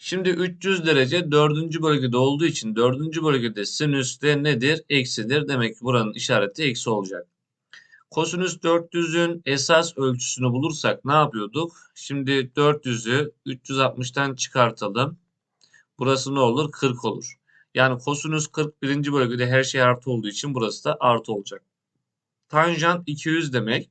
Şimdi 300 derece dördüncü bölgede olduğu için dördüncü bölgede sinüs de nedir? Eksidir. Demek ki buranın işareti eksi olacak. Kosinüs 400'ün esas ölçüsünü bulursak ne yapıyorduk? Şimdi 400'ü 360'tan çıkartalım. Burası ne olur? 40 olur. Yani kosinüs 40 birinci bölgede her şey artı olduğu için burası da artı olacak. Tanjant 200 demek.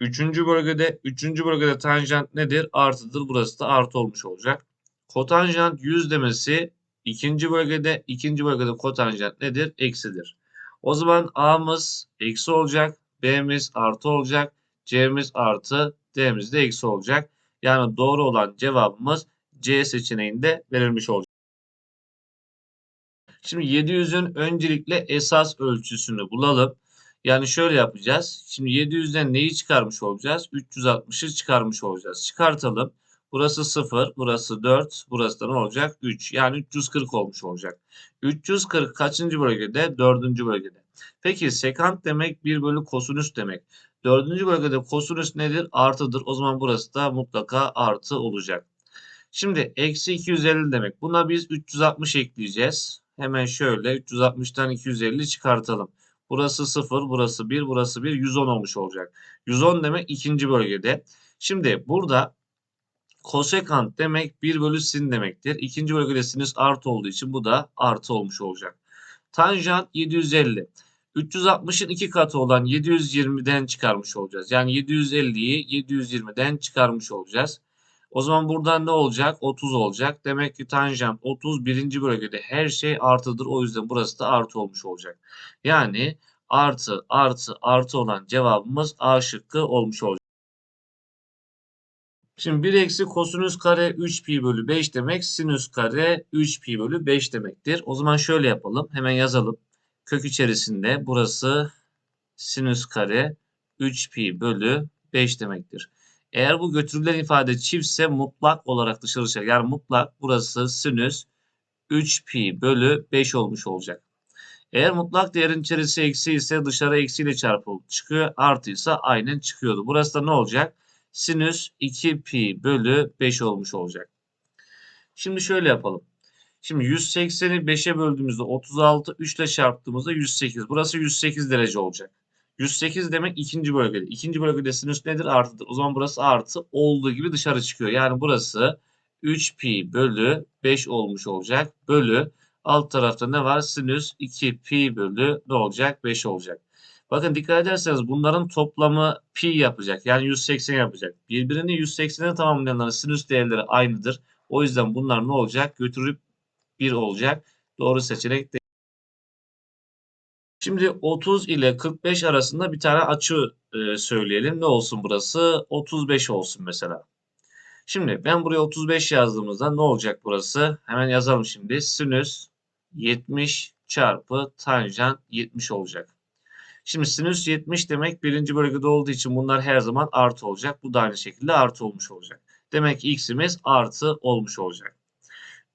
Üçüncü bölgede, üçüncü bölgede tanjant nedir? Artıdır. Burası da artı olmuş olacak. Kotanjant 100 demesi ikinci bölgede, ikinci bölgede kotanjant nedir? Eksidir. O zaman A'mız eksi olacak, B'miz artı olacak, C'miz artı, D'miz de eksi olacak. Yani doğru olan cevabımız C seçeneğinde verilmiş olacak. Şimdi 700'ün öncelikle esas ölçüsünü bulalım. Yani şöyle yapacağız. Şimdi 700'den neyi çıkarmış olacağız? 360'ı çıkarmış olacağız. Çıkartalım. Burası 0, burası 4, burası da ne olacak? 3. Yani 340 olmuş olacak. 340 kaçıncı bölgede? 4. bölgede. Peki sekant demek 1 bölü kosinüs demek. 4. bölgede kosinüs nedir? Artıdır. O zaman burası da mutlaka artı olacak. Şimdi eksi 250 demek. Buna biz 360 ekleyeceğiz. Hemen şöyle 360'tan 250 çıkartalım. Burası 0, burası 1, burası 1, 110 olmuş olacak. 110 demek ikinci bölgede. Şimdi burada kosekant demek 1 bölü sin demektir. İkinci bölgede sinüs artı olduğu için bu da artı olmuş olacak. Tanjant 750. 360'ın iki katı olan 720'den çıkarmış olacağız. Yani 750'yi 720'den çıkarmış olacağız. O zaman buradan ne olacak? 30 olacak. Demek ki tanjant 30 birinci bölgede her şey artıdır. O yüzden burası da artı olmuş olacak. Yani artı artı artı olan cevabımız A şıkkı olmuş olacak. Şimdi 1 eksi kosinüs kare 3 pi bölü 5 demek sinüs kare 3 pi bölü 5 demektir. O zaman şöyle yapalım. Hemen yazalım. Kök içerisinde burası sinüs kare 3 pi bölü 5 demektir. Eğer bu götürülen ifade çiftse mutlak olarak dışarı çıkacak. Yani mutlak burası sinüs 3 pi bölü 5 olmuş olacak. Eğer mutlak değerin içerisi eksi ise dışarı eksiyle çarpılıp çıkıyor. Artıysa aynen çıkıyordu. Burası da ne olacak? Sinüs 2 pi bölü 5 olmuş olacak. Şimdi şöyle yapalım. Şimdi 180'i 5'e böldüğümüzde 36, 3 ile çarptığımızda 108. Burası 108 derece olacak. 108 demek ikinci bölgede. İkinci bölgede sinüs nedir? Artıdır. O zaman burası artı olduğu gibi dışarı çıkıyor. Yani burası 3 pi bölü 5 olmuş olacak. Bölü alt tarafta ne var? Sinüs 2 pi bölü ne olacak? 5 olacak. Bakın dikkat ederseniz bunların toplamı pi yapacak. Yani 180 yapacak. Birbirini 180'e tamamlayanların sinüs değerleri aynıdır. O yüzden bunlar ne olacak? Götürüp 1 olacak. Doğru seçenek değil. Şimdi 30 ile 45 arasında bir tane açı e, söyleyelim. Ne olsun burası? 35 olsun mesela. Şimdi ben buraya 35 yazdığımızda ne olacak burası? Hemen yazalım şimdi. Sinüs 70 çarpı tanjant 70 olacak. Şimdi sinüs 70 demek birinci bölgede olduğu için bunlar her zaman artı olacak. Bu da aynı şekilde artı olmuş olacak. Demek ki x'imiz artı olmuş olacak.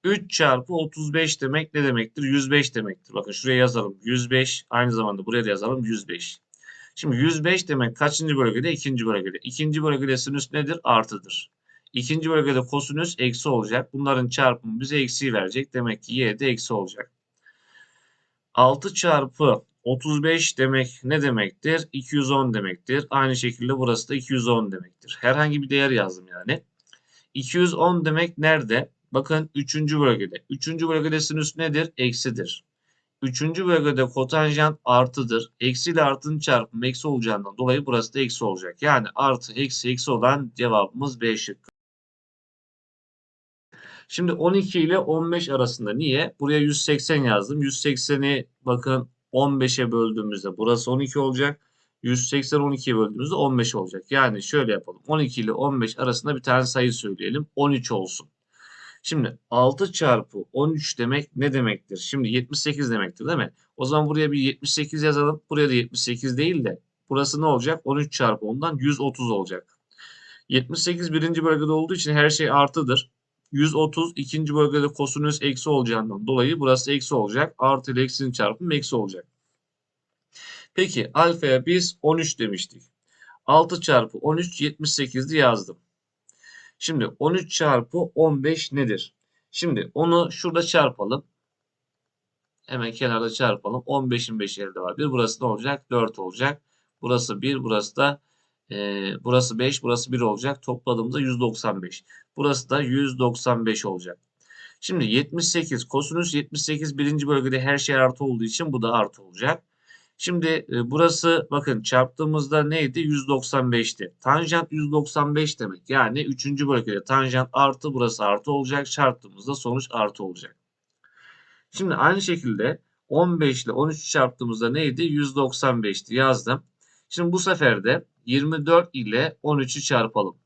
3 çarpı 35 demek ne demektir? 105 demektir. Bakın şuraya yazalım. 105 aynı zamanda buraya da yazalım 105. Şimdi 105 demek kaçıncı bölgede? İkinci bölgede. İkinci bölgede sinüs nedir? Artıdır. İkinci bölgede kosinüs eksi olacak. Bunların çarpımı bize eksi verecek. Demek ki y de eksi olacak. 6 çarpı 35 demek ne demektir? 210 demektir. Aynı şekilde burası da 210 demektir. Herhangi bir değer yazdım yani. 210 demek nerede? Bakın 3. bölgede. 3. bölgede sinüs nedir? Eksidir. 3. bölgede kotanjant artıdır. Eksi ile artının çarpımı eksi olacağından dolayı burası da eksi olacak. Yani artı eksi eksi olan cevabımız B şıkkı. Şimdi 12 ile 15 arasında niye? Buraya 180 yazdım. 180'i bakın 15'e böldüğümüzde burası 12 olacak. 180 12'ye böldüğümüzde 15 olacak. Yani şöyle yapalım. 12 ile 15 arasında bir tane sayı söyleyelim. 13 olsun. Şimdi 6 çarpı 13 demek ne demektir? Şimdi 78 demektir değil mi? O zaman buraya bir 78 yazalım. Buraya da 78 değil de burası ne olacak? 13 çarpı 10'dan 130 olacak. 78 birinci bölgede olduğu için her şey artıdır. 130 ikinci bölgede kosinüs eksi olacağından dolayı burası eksi olacak. Artı ile eksinin çarpımı eksi olacak. Peki alfaya biz 13 demiştik. 6 çarpı 13 78'di yazdım. Şimdi 13 çarpı 15 nedir? Şimdi onu şurada çarpalım. Hemen kenarda çarpalım. 15'in 5 elde var. 1 burası ne olacak? 4 olacak. Burası 1 burası da e, burası 5 burası 1 olacak. Topladığımızda 195. Burası da 195 olacak. Şimdi 78 kosinüs 78 birinci bölgede her şey artı olduğu için bu da artı olacak. Şimdi e, burası bakın çarptığımızda neydi? 195'ti. Tanjant 195 demek. Yani 3. bölgede tanjant artı burası artı olacak. Çarptığımızda sonuç artı olacak. Şimdi aynı şekilde 15 ile 13 çarptığımızda neydi? 195'ti yazdım. Şimdi bu sefer de 24 ile 13'ü çarpalım.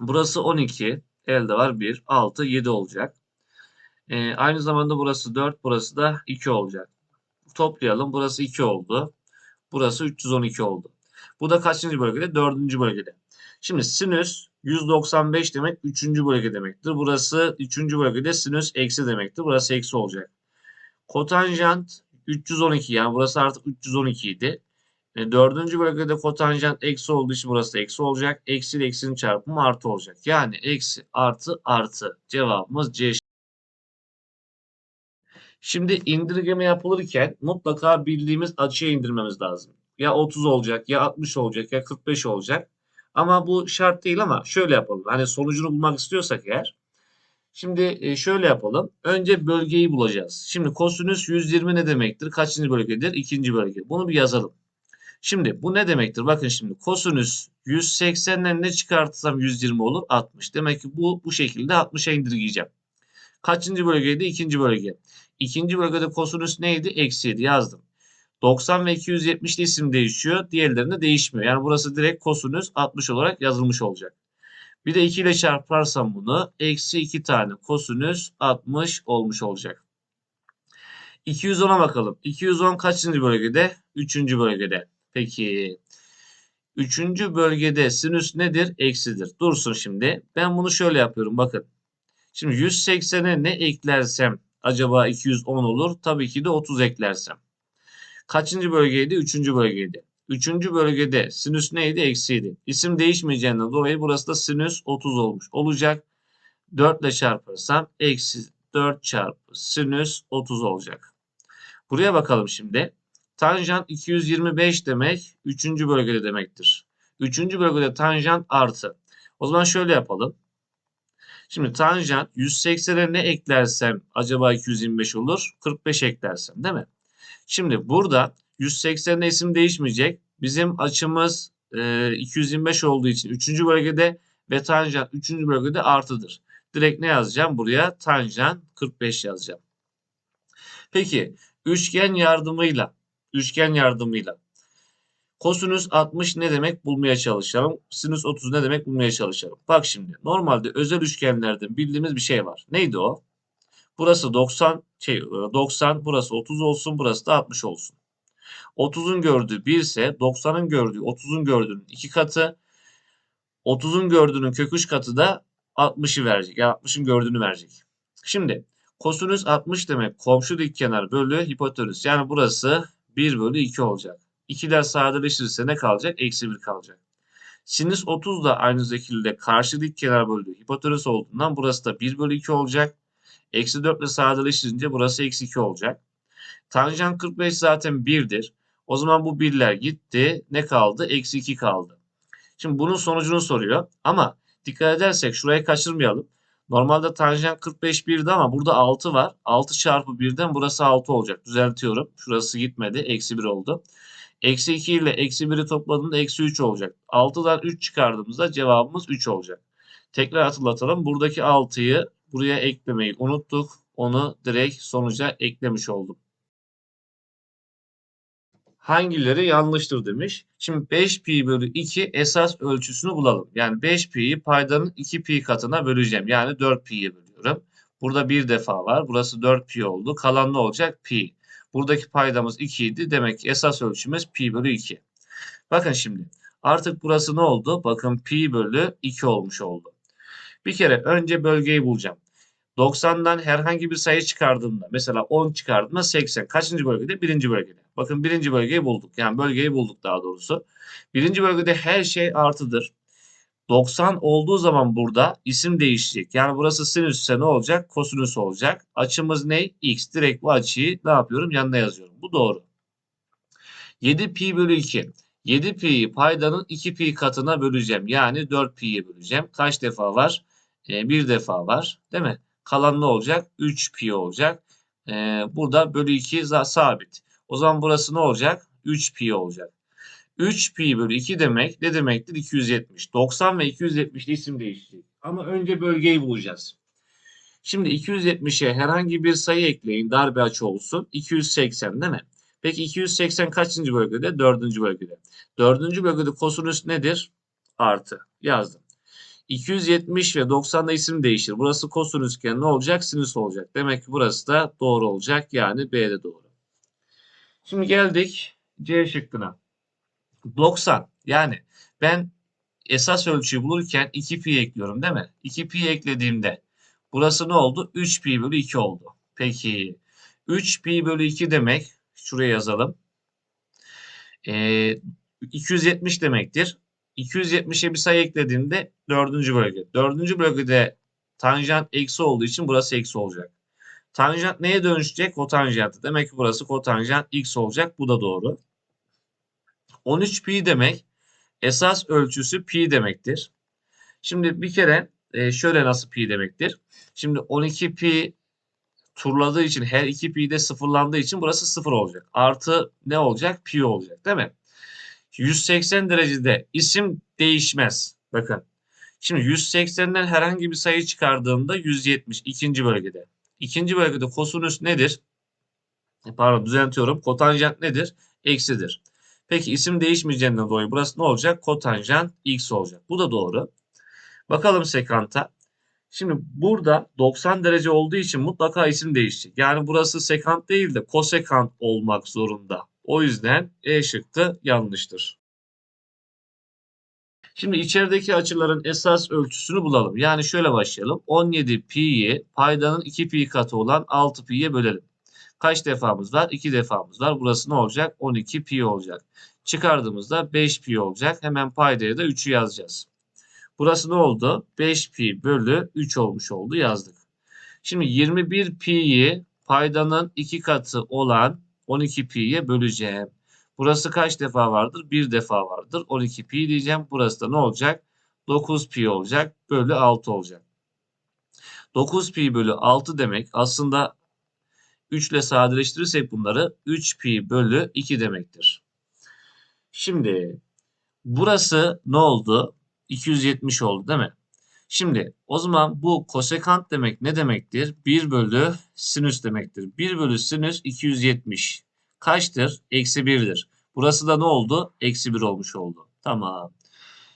Burası 12. Elde var 1. 6, 7 olacak. Ee, aynı zamanda burası 4. Burası da 2 olacak. Toplayalım. Burası 2 oldu. Burası 312 oldu. Bu da kaçıncı bölgede? 4. bölgede. Şimdi sinüs 195 demek 3. bölge demektir. Burası 3. bölgede sinüs eksi demektir. Burası eksi olacak. Kotanjant 312 yani burası artık 312 idi. E, dördüncü bölgede kotanjant eksi olduğu için burası eksi olacak. Eksi ile eksinin çarpımı artı olacak. Yani eksi artı artı. Cevabımız C. Şimdi indirgeme yapılırken mutlaka bildiğimiz açıya indirmemiz lazım. Ya 30 olacak ya 60 olacak ya 45 olacak. Ama bu şart değil ama şöyle yapalım. Hani sonucunu bulmak istiyorsak eğer. Şimdi e, şöyle yapalım. Önce bölgeyi bulacağız. Şimdi kosinüs 120 ne demektir? Kaçıncı bölgedir? İkinci bölge. Bunu bir yazalım. Şimdi bu ne demektir? Bakın şimdi kosinüs 180'den ne çıkartırsam 120 olur? 60. Demek ki bu bu şekilde 60'a indirgeyeceğim. Kaçıncı bölgeydi? İkinci bölge. İkinci bölgede kosinüs neydi? Eksiydi. Yazdım. 90 ve 270 de isim değişiyor. Diğerlerinde değişmiyor. Yani burası direkt kosinüs 60 olarak yazılmış olacak. Bir de 2 ile çarparsam bunu eksi 2 tane kosinüs 60 olmuş olacak. 210'a bakalım. 210 kaçıncı bölgede? Üçüncü bölgede. Peki. Üçüncü bölgede sinüs nedir? Eksidir. Dursun şimdi. Ben bunu şöyle yapıyorum. Bakın. Şimdi 180'e ne eklersem acaba 210 olur? Tabii ki de 30 eklersem. Kaçıncı bölgeydi? Üçüncü bölgeydi. Üçüncü bölgede sinüs neydi? Eksiydi. İsim değişmeyeceğinden dolayı burası da sinüs 30 olmuş olacak. 4 ile çarparsam eksi 4 çarpı sinüs 30 olacak. Buraya bakalım şimdi. Tanjant 225 demek 3. bölgede demektir. 3. bölgede tanjant artı. O zaman şöyle yapalım. Şimdi tanjant 180'e ne eklersem acaba 225 olur? 45 eklersem değil mi? Şimdi burada 180'de isim değişmeyecek. Bizim açımız e, 225 olduğu için 3. bölgede ve tanjant 3. bölgede artıdır. Direkt ne yazacağım? Buraya tanjant 45 yazacağım. Peki üçgen yardımıyla üçgen yardımıyla kosinüs 60 ne demek bulmaya çalışalım. Sinüs 30 ne demek bulmaya çalışalım. Bak şimdi normalde özel üçgenlerde bildiğimiz bir şey var. Neydi o? Burası 90 şey 90 burası 30 olsun burası da 60 olsun. 30'un gördüğü 1 ise 90'ın gördüğü 30'un gördüğünün 2 katı 30'un gördüğünün kök 3 katı da 60'ı verecek. Yani 60'ın gördüğünü verecek. Şimdi kosinüs 60 demek komşu dik kenar bölü hipotenüs. Yani burası 1 bölü 2 olacak. 2'ler sadeleşirse ne kalacak? Eksi 1 kalacak. Sinüs 30 da aynı şekilde karşı dik kenar bölü hipotenüs olduğundan burası da 1 bölü 2 olacak. Eksi 4 ile sadeleştirince burası eksi 2 olacak. Tanjant 45 zaten 1'dir. O zaman bu birler gitti. Ne kaldı? Eksi 2 kaldı. Şimdi bunun sonucunu soruyor. Ama dikkat edersek şurayı kaçırmayalım. Normalde tanjant 45 1'di ama burada 6 var. 6 çarpı 1'den burası 6 olacak. Düzeltiyorum. Şurası gitmedi. Eksi 1 oldu. Eksi 2 ile eksi 1'i topladığımda eksi 3 olacak. 6'dan 3 çıkardığımızda cevabımız 3 olacak. Tekrar hatırlatalım. Buradaki 6'yı buraya eklemeyi unuttuk. Onu direkt sonuca eklemiş oldum. Hangileri yanlıştır demiş. Şimdi 5 pi bölü 2 esas ölçüsünü bulalım. Yani 5 pi'yi paydanın 2 pi katına böleceğim. Yani 4 pi'ye bölüyorum. Burada bir defa var. Burası 4 pi oldu. Kalan ne olacak? Pi. Buradaki paydamız 2 idi. Demek ki esas ölçümüz pi bölü 2. Bakın şimdi. Artık burası ne oldu? Bakın pi bölü 2 olmuş oldu. Bir kere önce bölgeyi bulacağım. 90'dan herhangi bir sayı çıkardığımda mesela 10 çıkardığımda 80. Kaçıncı bölgede? Birinci bölgede. Bakın birinci bölgeyi bulduk. Yani bölgeyi bulduk daha doğrusu. Birinci bölgede her şey artıdır. 90 olduğu zaman burada isim değişecek. Yani burası sinüs ise ne olacak? Kosinüs olacak. Açımız ne? X. Direkt bu açıyı ne yapıyorum? Yanına yazıyorum. Bu doğru. 7 pi bölü 2. 7 pi'yi paydanın 2 pi katına böleceğim. Yani 4 pi'ye böleceğim. Kaç defa var? Ee, bir defa var. Değil mi? Kalan ne olacak? 3 pi olacak. Ee, burada bölü 2 sabit. O zaman burası ne olacak? 3 pi olacak. 3 pi bölü 2 demek ne demektir? 270. 90 ve 270 isim değişecek. Ama önce bölgeyi bulacağız. Şimdi 270'e herhangi bir sayı ekleyin. Dar bir açı olsun. 280 değil mi? Peki 280 kaçıncı bölgede? Dördüncü bölgede. Dördüncü bölgede kosinüs nedir? Artı. Yazdım. 270 ve 90'da isim değişir. Burası kosinüsken ne olacak? Sinüs olacak. Demek ki burası da doğru olacak. Yani B de doğru. Şimdi geldik C şıkkına. 90. Yani ben esas ölçüyü bulurken 2 pi ekliyorum değil mi? 2 pi eklediğimde burası ne oldu? 3 pi bölü 2 oldu. Peki 3 pi bölü 2 demek şuraya yazalım. Ee, 270 demektir. 270'e bir sayı eklediğimde dördüncü bölge. Dördüncü bölgede tanjant eksi olduğu için burası eksi olacak. Tanjant neye dönüşecek? Kotanjantı. Demek ki burası kotanjant x olacak. Bu da doğru. 13 pi demek esas ölçüsü pi demektir. Şimdi bir kere e, şöyle nasıl pi demektir. Şimdi 12 pi turladığı için her iki pi de sıfırlandığı için burası sıfır olacak. Artı ne olacak? Pi olacak değil mi? 180 derecede isim değişmez. Bakın. Şimdi 180'den herhangi bir sayı çıkardığımda 170 ikinci bölgede. İkinci bölgede kosinüs nedir? Pardon düzeltiyorum. Kotanjant nedir? Eksidir. Peki isim değişmeyeceğinden dolayı burası ne olacak? Kotanjant x olacak. Bu da doğru. Bakalım sekanta. Şimdi burada 90 derece olduğu için mutlaka isim değişecek. Yani burası sekant değil de kosekant olmak zorunda. O yüzden E şıkkı yanlıştır. Şimdi içerideki açıların esas ölçüsünü bulalım. Yani şöyle başlayalım. 17 pi'yi paydanın 2 pi katı olan 6 pi'ye bölelim. Kaç defamız var? 2 defamız var. Burası ne olacak? 12 pi olacak. Çıkardığımızda 5 pi olacak. Hemen paydaya da 3'ü yazacağız. Burası ne oldu? 5 pi bölü 3 olmuş oldu yazdık. Şimdi 21 pi'yi paydanın 2 katı olan 12 pi'ye böleceğim. Burası kaç defa vardır? Bir defa vardır. 12 pi diyeceğim. Burası da ne olacak? 9 pi olacak. Bölü 6 olacak. 9 pi bölü 6 demek aslında 3 ile sadeleştirirsek bunları 3 pi bölü 2 demektir. Şimdi burası ne oldu? 270 oldu değil mi? Şimdi o zaman bu kosekant demek ne demektir? 1 bölü sinüs demektir. 1 bölü sinüs 270. Kaçtır? Eksi 1'dir. Burası da ne oldu? Eksi 1 olmuş oldu. Tamam.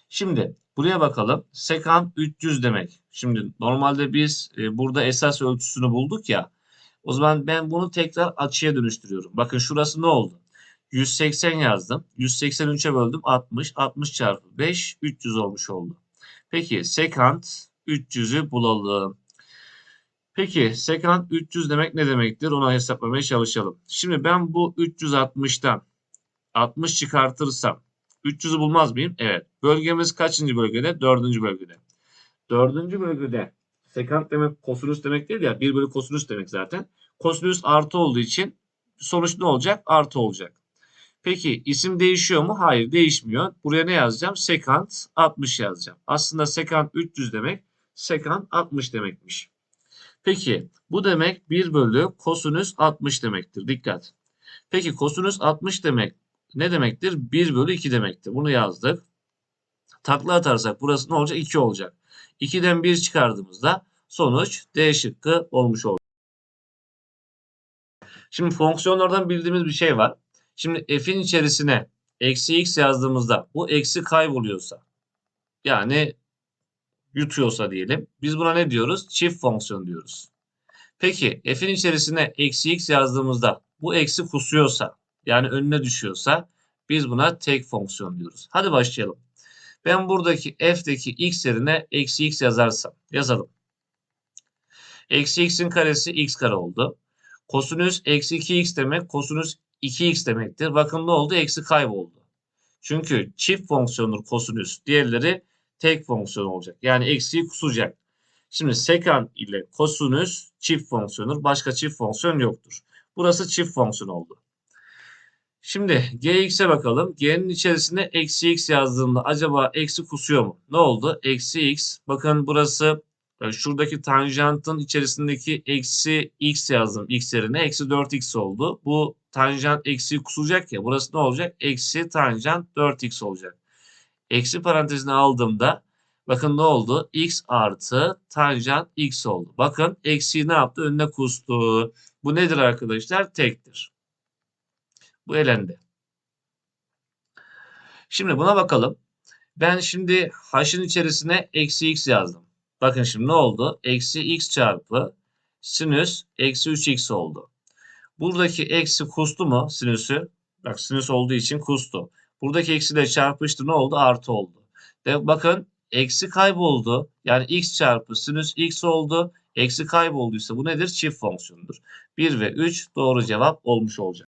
Şimdi buraya bakalım. Sekant 300 demek. Şimdi normalde biz e, burada esas ölçüsünü bulduk ya. O zaman ben bunu tekrar açıya dönüştürüyorum. Bakın şurası ne oldu? 180 yazdım. 183'e böldüm 60. 60 çarpı 5 300 olmuş oldu. Peki sekant 300'ü bulalım. Peki sekant 300 demek ne demektir? Onu hesaplamaya çalışalım. Şimdi ben bu 360'tan 60 çıkartırsam 300'ü bulmaz mıyım? Evet. Bölgemiz kaçıncı bölgede? Dördüncü bölgede. Dördüncü bölgede sekant demek kosinüs demek değil ya. 1 bölü kosinüs demek zaten. Kosinüs artı olduğu için sonuç ne olacak? Artı olacak. Peki isim değişiyor mu? Hayır değişmiyor. Buraya ne yazacağım? Sekant 60 yazacağım. Aslında sekant 300 demek. Sekant 60 demekmiş. Peki bu demek 1 bölü kosinüs 60 demektir. Dikkat. Peki kosinüs 60 demek ne demektir? 1 bölü 2 demektir. Bunu yazdık. Takla atarsak burası ne olacak? 2 olacak. 2'den 1 çıkardığımızda sonuç D şıkkı olmuş olacak. Şimdi fonksiyonlardan bildiğimiz bir şey var. Şimdi f'in içerisine eksi x yazdığımızda bu eksi kayboluyorsa yani yutuyorsa diyelim. Biz buna ne diyoruz? Çift fonksiyon diyoruz. Peki f'in içerisine eksi x yazdığımızda bu eksi kusuyorsa yani önüne düşüyorsa biz buna tek fonksiyon diyoruz. Hadi başlayalım. Ben buradaki f'deki x yerine eksi x yazarsam yazalım. Eksi x'in karesi x kare oldu. Kosinüs eksi 2x demek kosinüs 2x demektir. Bakın ne oldu? Eksi kayboldu. Çünkü çift fonksiyondur kosinüs. Diğerleri tek fonksiyon olacak. Yani eksiği kusacak. Şimdi sekant ile kosinüs çift fonksiyondur. Başka çift fonksiyon yoktur. Burası çift fonksiyon oldu. Şimdi gx'e bakalım. G'nin içerisine eksi x yazdığımda acaba eksi kusuyor mu? Ne oldu? Eksi x. Bakın burası şuradaki tanjantın içerisindeki eksi x yazdım. x yerine eksi 4x oldu. Bu tanjant eksi kusacak ya. Burası ne olacak? Eksi tanjant 4x olacak. Eksi parantezine aldığımda bakın ne oldu? x artı tanjant x oldu. Bakın eksiği ne yaptı? Önüne kustu. Bu nedir arkadaşlar? Tektir. Bu elendi. Şimdi buna bakalım. Ben şimdi h'ın içerisine eksi x yazdım. Bakın şimdi ne oldu? Eksi x çarpı sinüs eksi 3x oldu. Buradaki eksi kustu mu sinüsü? Bak sinüs olduğu için kustu. Buradaki eksi de çarpıştı ne oldu? Artı oldu. De, bakın eksi kayboldu. Yani x çarpı sinüs x oldu. Eksi kaybolduysa bu nedir? Çift fonksiyondur. 1 ve 3 doğru cevap olmuş olacak.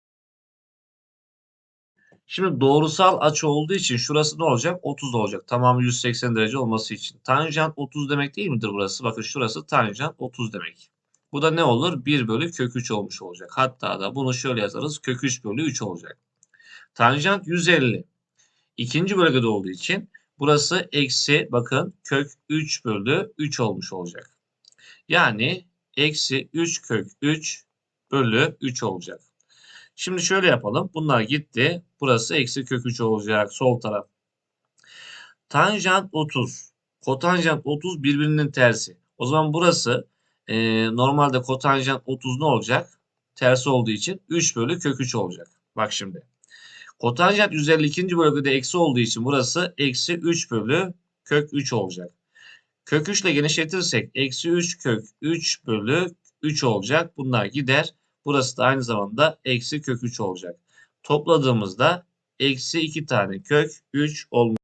Şimdi doğrusal açı olduğu için şurası ne olacak? 30 olacak. Tamamı 180 derece olması için. Tanjant 30 demek değil midir burası? Bakın şurası tanjant 30 demek. Bu da ne olur? 1 bölü kök 3 olmuş olacak. Hatta da bunu şöyle yazarız. Kök 3 bölü 3 olacak. Tanjant 150. İkinci bölgede olduğu için burası eksi bakın kök 3 bölü 3 olmuş olacak. Yani eksi 3 kök 3 bölü 3 olacak. Şimdi şöyle yapalım. Bunlar gitti. Burası eksi kök 3 olacak. Sol taraf. Tanjant 30. Kotanjant 30 birbirinin tersi. O zaman burası e, normalde kotanjant 30 ne olacak? Tersi olduğu için 3 bölü kök 3 olacak. Bak şimdi. Kotanjant 152. bölgede eksi olduğu için burası eksi 3 bölü kök 3 olacak. Kök 3 ile genişletirsek eksi 3 kök 3 bölü 3 olacak. Bunlar gider. Burası da aynı zamanda eksi kök 3 olacak. Topladığımızda eksi 2 tane kök 3 olmuş.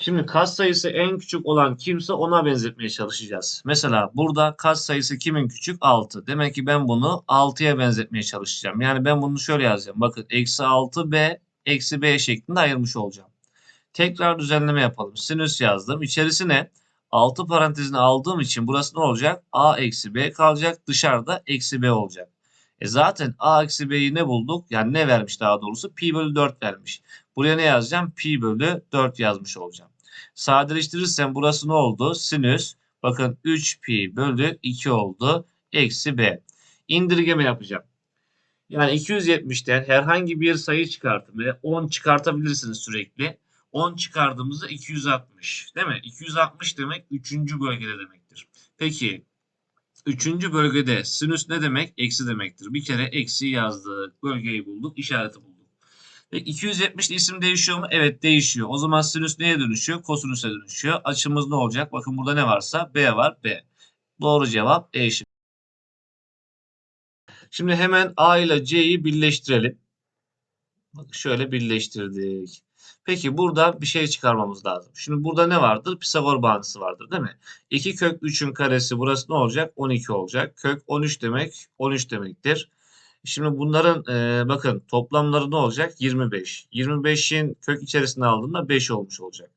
Şimdi kas sayısı en küçük olan kimse ona benzetmeye çalışacağız. Mesela burada kas sayısı kimin küçük? 6. Demek ki ben bunu 6'ya benzetmeye çalışacağım. Yani ben bunu şöyle yazacağım. Bakın eksi 6b eksi b şeklinde ayırmış olacağım. Tekrar düzenleme yapalım. Sinüs yazdım. İçerisine 6 parantezini aldığım için burası ne olacak? A eksi B kalacak. Dışarıda eksi B olacak. E zaten A eksi B'yi ne bulduk? Yani ne vermiş daha doğrusu? Pi bölü 4 vermiş. Buraya ne yazacağım? Pi bölü 4 yazmış olacağım. Sadeleştirirsem burası ne oldu? Sinüs. Bakın 3 pi bölü 2 oldu. Eksi B. İndirgeme yapacağım. Yani 270'ten herhangi bir sayı çıkartın ve 10 çıkartabilirsiniz sürekli. 10 çıkardığımızda 260 değil mi? 260 demek 3. bölgede demektir. Peki 3. bölgede sinüs ne demek? Eksi demektir. Bir kere eksi yazdık. Bölgeyi bulduk. işareti bulduk. Peki 270 isim değişiyor mu? Evet değişiyor. O zaman sinüs neye dönüşüyor? Kosinüse dönüşüyor. Açımız ne olacak? Bakın burada ne varsa B var. B. Doğru cevap E şıkkı. Şimdi hemen A ile C'yi birleştirelim. Bak şöyle birleştirdik. Peki burada bir şey çıkarmamız lazım. Şimdi burada ne vardır? Pisagor bağıntısı vardır değil mi? 2 kök 3'ün karesi burası ne olacak? 12 olacak. Kök 13 demek 13 demektir. Şimdi bunların e, bakın toplamları ne olacak? 25. 25'in kök içerisine aldığında 5 olmuş olacak.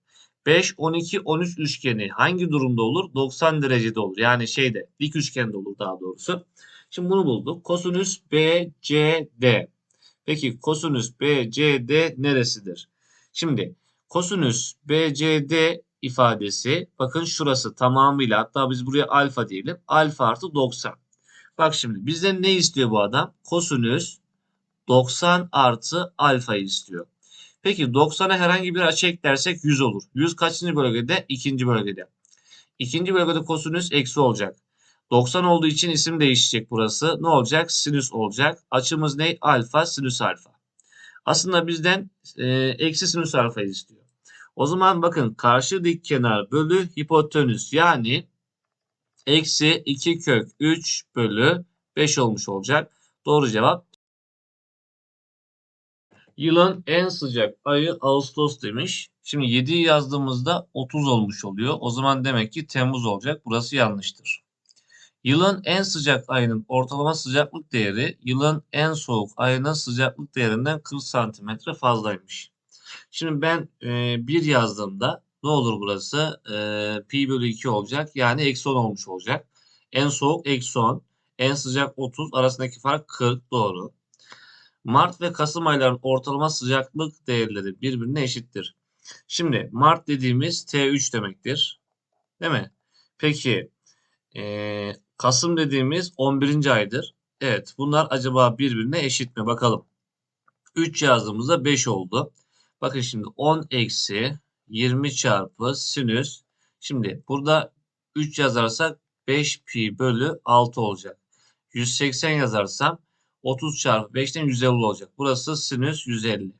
5, 12, 13 üçgeni hangi durumda olur? 90 derecede olur. Yani şeyde dik üçgende olur daha doğrusu. Şimdi bunu bulduk. Kosinüs BCD. Peki kosinüs BCD neresidir? Şimdi kosinüs BCD ifadesi bakın şurası tamamıyla hatta biz buraya alfa diyelim. Alfa artı 90. Bak şimdi bizden ne istiyor bu adam? Kosinüs 90 artı alfayı istiyor. Peki 90'a herhangi bir açı eklersek 100 olur. 100 kaçıncı bölgede? İkinci bölgede. İkinci bölgede kosinüs eksi olacak. 90 olduğu için isim değişecek burası. Ne olacak? Sinüs olacak. Açımız ne? Alfa, sinüs alfa. Aslında bizden e, eksi sinüs alfayı istiyor. O zaman bakın karşı dik kenar bölü hipotenüs yani eksi 2 kök 3 bölü 5 olmuş olacak. Doğru cevap. Yılın en sıcak ayı Ağustos demiş. Şimdi 7'yi yazdığımızda 30 olmuş oluyor. O zaman demek ki Temmuz olacak. Burası yanlıştır. Yılın en sıcak ayının ortalama sıcaklık değeri yılın en soğuk ayının sıcaklık değerinden 40 santimetre fazlaymış. Şimdi ben e, 1 yazdığımda ne olur burası? E, pi bölü 2 olacak. Yani eksi 10 olmuş olacak. En soğuk eksi 10. En sıcak 30. Arasındaki fark 40. Doğru. Mart ve Kasım aylarının ortalama sıcaklık değerleri birbirine eşittir. Şimdi Mart dediğimiz T3 demektir. Değil mi? Peki e, Kasım dediğimiz 11. aydır. Evet bunlar acaba birbirine eşit mi? Bakalım. 3 yazdığımızda 5 oldu. Bakın şimdi 10 eksi 20 çarpı sinüs. Şimdi burada 3 yazarsak 5 pi bölü 6 olacak. 180 yazarsam 30 çarpı 5'ten 150 olacak. Burası sinüs 150.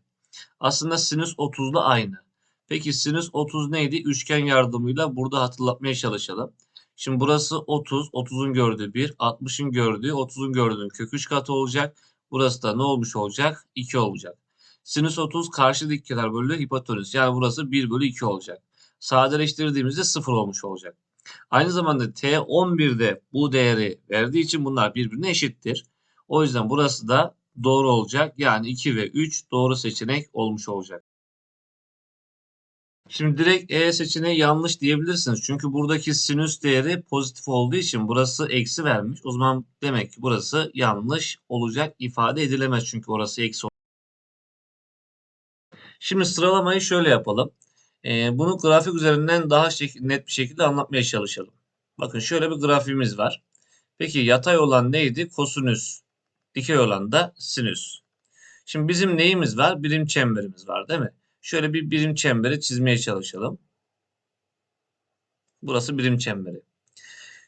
Aslında sinüs 30 ile aynı. Peki sinüs 30 neydi? Üçgen yardımıyla burada hatırlatmaya çalışalım. Şimdi burası 30, 30'un gördüğü 1, 60'ın gördüğü, 30'un gördüğünün kök 3 katı olacak. Burası da ne olmuş olacak? 2 olacak. Sinüs 30 karşı dik kenar bölü hipotenüs. Yani burası 1 bölü 2 olacak. Sadeleştirdiğimizde 0 olmuş olacak. Aynı zamanda T11'de bu değeri verdiği için bunlar birbirine eşittir. O yüzden burası da doğru olacak. Yani 2 ve 3 doğru seçenek olmuş olacak. Şimdi direkt E seçeneği yanlış diyebilirsiniz. Çünkü buradaki sinüs değeri pozitif olduğu için burası eksi vermiş. O zaman demek ki burası yanlış olacak. ifade edilemez çünkü orası eksi. Şimdi sıralamayı şöyle yapalım. Ee, bunu grafik üzerinden daha net bir şekilde anlatmaya çalışalım. Bakın şöyle bir grafiğimiz var. Peki yatay olan neydi? Kosinüs. Dikey olan da sinüs. Şimdi bizim neyimiz var? Birim çemberimiz var değil mi? Şöyle bir birim çemberi çizmeye çalışalım. Burası birim çemberi.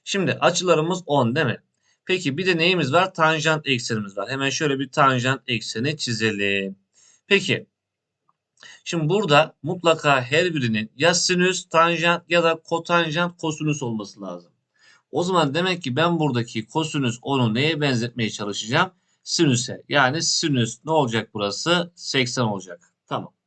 Şimdi açılarımız 10 değil mi? Peki bir de neyimiz var? Tanjant eksenimiz var. Hemen şöyle bir tanjant ekseni çizelim. Peki. Şimdi burada mutlaka her birinin ya sinüs, tanjant ya da kotanjant, kosinüs olması lazım. O zaman demek ki ben buradaki kosinüs 10'u neye benzetmeye çalışacağım? Sinüse. Yani sinüs ne olacak burası? 80 olacak. Tamam.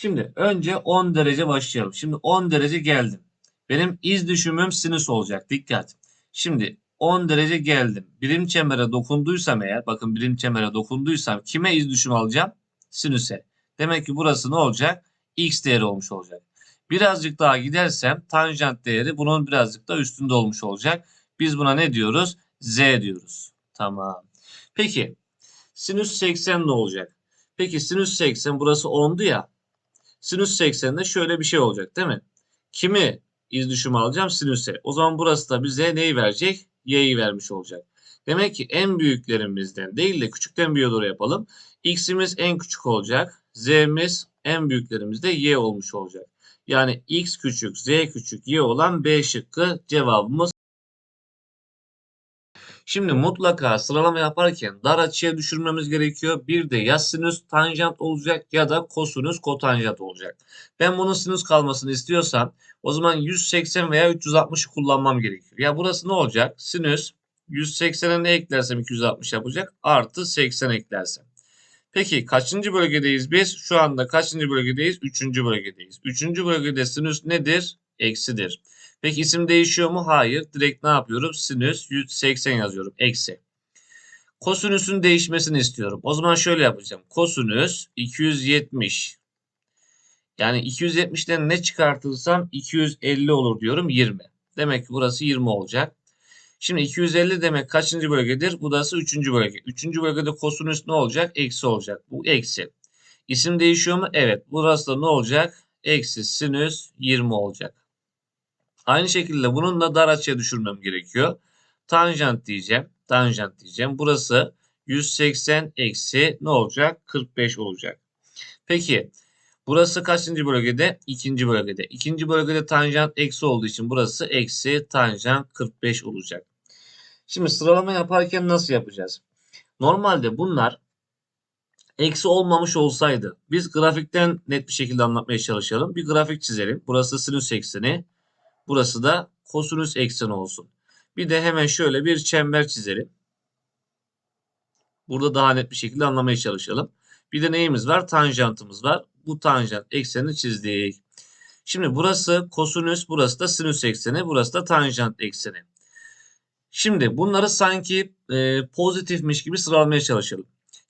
Şimdi önce 10 derece başlayalım. Şimdi 10 derece geldim. Benim iz düşümüm sinüs olacak. Dikkat. Şimdi 10 derece geldim. Birim çembere dokunduysam eğer, bakın birim çembere dokunduysam kime iz düşüm alacağım? Sinüse. Demek ki burası ne olacak? X değeri olmuş olacak. Birazcık daha gidersem tanjant değeri bunun birazcık da üstünde olmuş olacak. Biz buna ne diyoruz? Z diyoruz. Tamam. Peki sinüs 80 ne olacak? Peki sinüs 80 burası 10'du ya. Sinüs 80'de şöyle bir şey olacak değil mi? Kimi iz düşümü alacağım? Sinüse. O zaman burası da bize neyi verecek? Y'yi vermiş olacak. Demek ki en büyüklerimizden değil de küçükten büyüğe doğru yapalım. X'imiz en küçük olacak. Z'miz en büyüklerimizde Y olmuş olacak. Yani X küçük, Z küçük, Y olan B şıkkı cevabımız. Şimdi mutlaka sıralama yaparken dar açıya düşürmemiz gerekiyor. Bir de ya sinüs tanjant olacak ya da kosinüs kotanjant olacak. Ben bunun sinüs kalmasını istiyorsam o zaman 180 veya 360'ı kullanmam gerekiyor. Ya burası ne olacak? Sinüs 180'e ne eklersem 260 yapacak? Artı 80 eklersem. Peki kaçıncı bölgedeyiz biz? Şu anda kaçıncı bölgedeyiz? Üçüncü bölgedeyiz. Üçüncü bölgede sinüs nedir? Eksidir. Peki isim değişiyor mu? Hayır. Direkt ne yapıyorum? Sinüs 180 yazıyorum. Eksi. Kosinüsün değişmesini istiyorum. O zaman şöyle yapacağım. Kosinüs 270. Yani 270'den ne çıkartırsam 250 olur diyorum 20. Demek ki burası 20 olacak. Şimdi 250 demek kaçıncı bölgedir? Burası 3. bölge. 3. bölgede kosinüs ne olacak? Eksi olacak. Bu eksi. İsim değişiyor mu? Evet. Burası da ne olacak? Eksi sinüs 20 olacak. Aynı şekilde bunun da dar açıya düşürmem gerekiyor. Tanjant diyeceğim. Tanjant diyeceğim. Burası 180 eksi ne olacak? 45 olacak. Peki burası kaçıncı bölgede? İkinci bölgede. İkinci bölgede tanjant eksi olduğu için burası eksi tanjant 45 olacak. Şimdi sıralama yaparken nasıl yapacağız? Normalde bunlar eksi olmamış olsaydı biz grafikten net bir şekilde anlatmaya çalışalım. Bir grafik çizelim. Burası sinüs ekseni. Burası da kosinüs ekseni olsun. Bir de hemen şöyle bir çember çizelim. Burada daha net bir şekilde anlamaya çalışalım. Bir de neyimiz var? Tanjantımız var. Bu tanjant eksenini çizdik. Şimdi burası kosinüs, burası da sinüs ekseni, burası da tanjant ekseni. Şimdi bunları sanki e, pozitifmiş gibi sıralamaya çalışalım.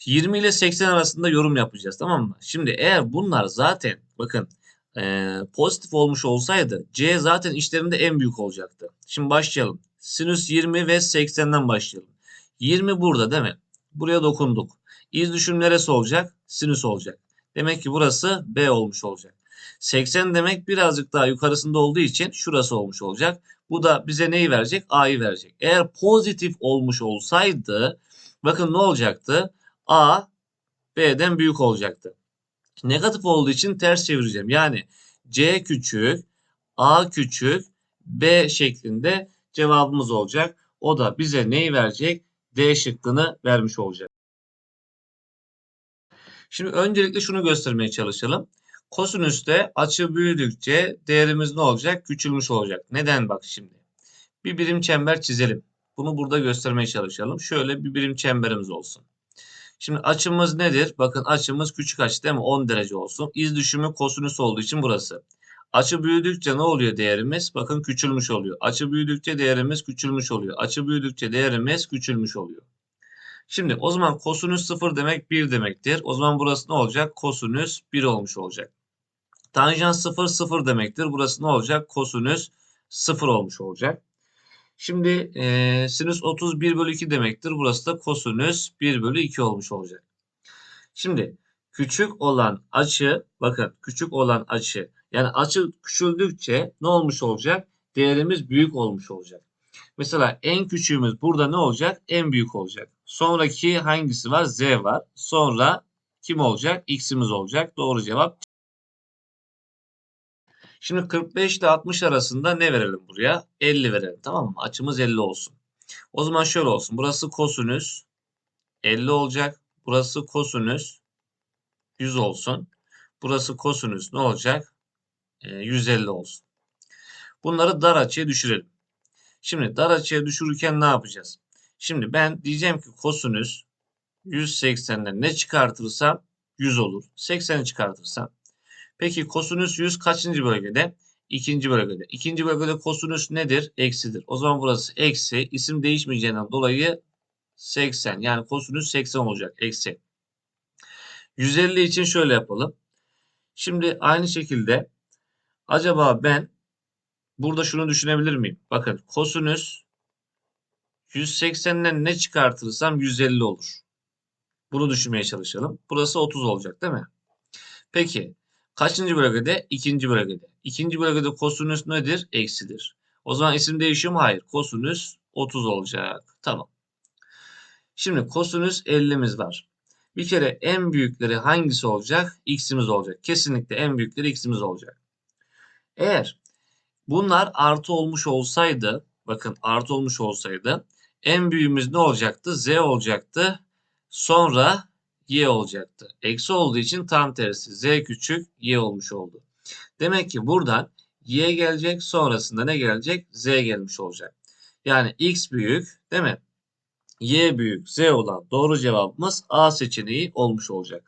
20 ile 80 arasında yorum yapacağız tamam mı? Şimdi eğer bunlar zaten bakın e, pozitif olmuş olsaydı C zaten işlerinde en büyük olacaktı. Şimdi başlayalım. Sinüs 20 ve 80'den başlayalım. 20 burada değil mi? Buraya dokunduk. İz düşüm neresi olacak? Sinüs olacak. Demek ki burası B olmuş olacak. 80 demek birazcık daha yukarısında olduğu için şurası olmuş olacak. Bu da bize neyi verecek? A'yı verecek. Eğer pozitif olmuş olsaydı bakın ne olacaktı? A B'den büyük olacaktı. Negatif olduğu için ters çevireceğim. Yani C küçük, A küçük, B şeklinde cevabımız olacak. O da bize neyi verecek? D şıkkını vermiş olacak. Şimdi öncelikle şunu göstermeye çalışalım. Kosinüste açı büyüdükçe değerimiz ne olacak? Küçülmüş olacak. Neden bak şimdi? Bir birim çember çizelim. Bunu burada göstermeye çalışalım. Şöyle bir birim çemberimiz olsun. Şimdi açımız nedir? Bakın açımız küçük açı değil mi? 10 derece olsun. İz düşümü kosinüs olduğu için burası. Açı büyüdükçe ne oluyor değerimiz? Bakın küçülmüş oluyor. Açı büyüdükçe değerimiz küçülmüş oluyor. Açı büyüdükçe değerimiz küçülmüş oluyor. Şimdi o zaman kosinüs 0 demek 1 demektir. O zaman burası ne olacak? Kosinüs 1 olmuş olacak. Tanjant 0 0 demektir. Burası ne olacak? Kosinüs 0 olmuş olacak. Şimdi e, sinüs 31 bölü 2 demektir. Burası da kosinüs 1 bölü 2 olmuş olacak. Şimdi küçük olan açı bakın küçük olan açı yani açı küçüldükçe ne olmuş olacak? Değerimiz büyük olmuş olacak. Mesela en küçüğümüz burada ne olacak? En büyük olacak. Sonraki hangisi var? Z var. Sonra kim olacak? X'imiz olacak. Doğru cevap. Şimdi 45 ile 60 arasında ne verelim buraya? 50 verelim tamam mı? Açımız 50 olsun. O zaman şöyle olsun. Burası kosinüs 50 olacak. Burası kosinüs 100 olsun. Burası kosinüs ne olacak? Ee, 150 olsun. Bunları dar açıya düşürelim. Şimdi dar açıya düşürürken ne yapacağız? Şimdi ben diyeceğim ki kosinüs 180'den ne çıkartırsam 100 olur. 80'i çıkartırsam. Peki kosinüs 100 kaçıncı bölgede? İkinci bölgede. İkinci bölgede kosinüs nedir? Eksidir. O zaman burası eksi. İsim değişmeyeceğinden dolayı 80. Yani kosinüs 80 olacak. Eksi. 150 için şöyle yapalım. Şimdi aynı şekilde acaba ben burada şunu düşünebilir miyim? Bakın kosinüs 180'den ne çıkartırsam 150 olur. Bunu düşünmeye çalışalım. Burası 30 olacak değil mi? Peki kaçıncı bölgede? İkinci bölgede. İkinci bölgede kosinüs nedir? Eksidir. O zaman isim değişiyor mu? Hayır. Kosinüs 30 olacak. Tamam. Şimdi kosinüs 50'miz var. Bir kere en büyükleri hangisi olacak? X'imiz olacak. Kesinlikle en büyükleri X'imiz olacak. Eğer bunlar artı olmuş olsaydı, bakın artı olmuş olsaydı en büyüğümüz ne olacaktı? Z olacaktı. Sonra Y olacaktı. Eksi olduğu için tam tersi. Z küçük Y olmuş oldu. Demek ki buradan Y gelecek sonrasında ne gelecek? Z gelmiş olacak. Yani X büyük değil mi? Y büyük Z olan doğru cevabımız A seçeneği olmuş olacak.